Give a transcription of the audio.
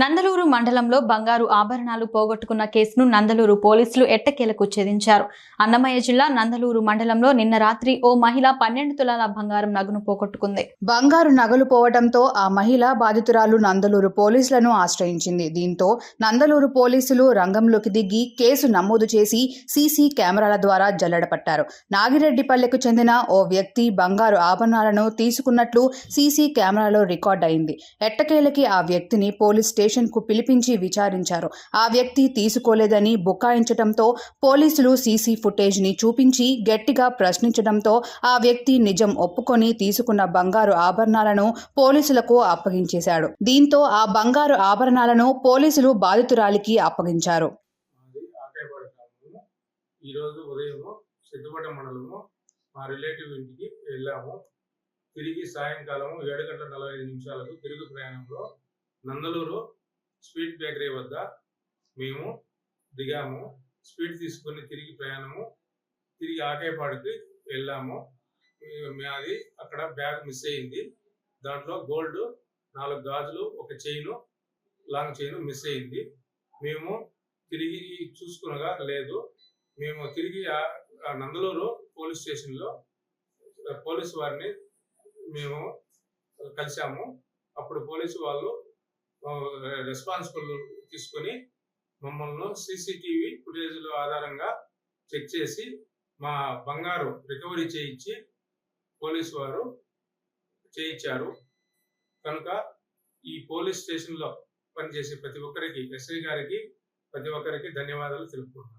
నందలూరు మండలంలో బంగారు ఆభరణాలు పోగొట్టుకున్న కేసును నందలూరు పోలీసులు ఎట్టకేలకు ఛేదించారు. అన్నమయ్య జిల్లా నందలూరు మండలంలో నిన్న రాత్రి ఓ మహిళ పన్నెండు తులాల బంగారం నగను పోగొట్టుకుంది. బంగారు నగలు పోవడంతో ఆ మహిళ బాధితురాలు నందలూరు పోలీసులను ఆశ్రయించింది. దీంతో నందలూరు పోలీసులు రంగంలోకి దిగి కేసు నమోదు చేసి సీసీ కెమెరాల ద్వారా జల్లడపట్టారు. నాగిరెడ్డిపల్లెకు చెందిన ఓ వ్యక్తి బంగారు ఆభరణాలను తీసుకున్నట్లు సీసీ కెమెరాలో రికార్డ్ అయింది ఎట్టకేలకి ఆ వ్యక్తిని పోలీస్ స్టేషన్ కు పిలిపించి విచారించారు. ఆ వ్యక్తి తీసుకోలేదని బుకాయించడంతో పోలీసులు సీసీ ఫుటేజ్ని చూపించి గట్టిగా ప్రశ్నించడంతో ఆ వ్యక్తి నిజం ఒప్పుకొని తీసుకున్న బంగారు ఆభరణాలను పోలీసులకు అప్పగించేశాడు. దీంతో ఆ బంగారు ఆభరణాలను పోలీసులు బాధితురాలికి అప్పగించారు. ఈరోజు మండలము మా రిలేటివ్ ఇంటికి వెళ్ళాము. తిరిగి సాయంకాలం ఏడు గంటల నలభై ఐదు నిమిషాలకు తిరుగు ప్రయాణంలో నందలూరు స్వీట్ బేకరీ వద్ద మేము దిగాము. స్వీట్ తీసుకొని తిరిగి ప్రయాణము. తిరిగి ఆకాయపాడుకి వెళ్ళాము. అది మాది అక్కడ బ్యాగ్ మిస్ అయింది. దాంట్లో గోల్డ్ నాలుగు గాజులు ఒక చైను లాంగ్ చైన్ మిస్ అయింది. మేము తిరిగి చూసుకునగా లేదు. మేము తిరిగి ఆ- నందలూరు పోలీస్ స్టేషన్లో పోలీసు వారిని మేము కలిసాము అప్పుడు పోలీసు వాళ్ళు రెస్పాన్సిబుల్ తీసుకొని మమ్మల్ని సీసీటీవీ ఫుటేజ్ల ఆధారంగా చెక్ చేసి మా బంగారు రికవరీ చేయించి పోలీసు వారు చేయించారు. కనుక ఈ పోలీస్ స్టేషన్లో పనిచేసే ప్రతి ఒక్కరికి ఎస్ఐ గారికి ప్రతి ఒక్కరికి ధన్యవాదాలు తెలుపుకుంటున్నాను.